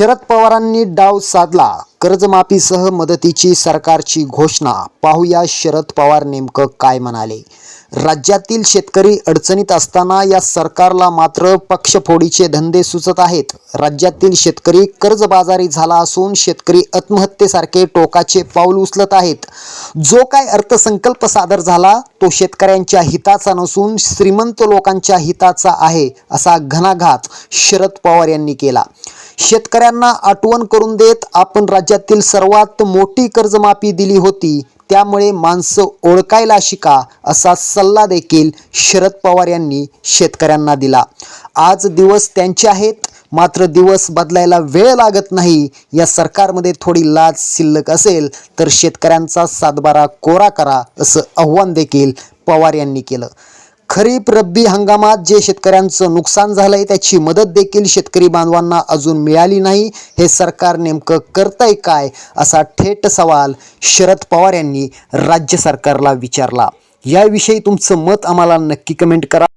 शरद पवारांनी डाव साधला. कर्जमाफीसह मदतीची सरकारची घोषणा. पाहूया शरद पवार नेमकं काय म्हणाले. राज्यातील शेतकरी अडचणीत असताना या सरकारला मात्र पक्षफोडीचे धंदे सुचत आहेत. राज्यातील शेतकरी कर्जबाजारी झाला असून शेतकरी आत्महत्येसारखे टोकाचे पाऊल उचलत आहेत. जो काय अर्थसंकल्प सादर झाला तो शेतकऱ्यांच्या हिताचा नसून श्रीमंत लोकांच्या हिताचा आहे असा घणाघात शरद पवार यांनी केला. शेतकऱ्यांना आठवण करून देत आपण राज्यातील सर्वात मोठी कर्जमाफी दिली होती. त्यामुळे माणसं ओळखायला शिका असा सल्ला देखील शरद पवार यांनी शेतकऱ्यांना दिला. आज दिवस त्यांचे आहेत. मात्र दिवस बदलायला वेळ लागत नाही. या सरकारमध्ये थोडी लाज शिल्लक असेल तर शेतकऱ्यांचा सातबारा कोरा करा असं आव्हान देखील पवार यांनी केलं. खरीप रब्बी हंगामात जे शेतकऱ्यांचं नुकसान झालंय त्याची मदत देखील शेतकरी बांधवांना अजून मिळाली नाही. हे सरकार नेमकं करतंय काय? असा थेट सवाल शरद पवार यांनी राज्य सरकारला विचारला. याविषयी तुमचं मत आम्हाला नक्की कमेंट करा.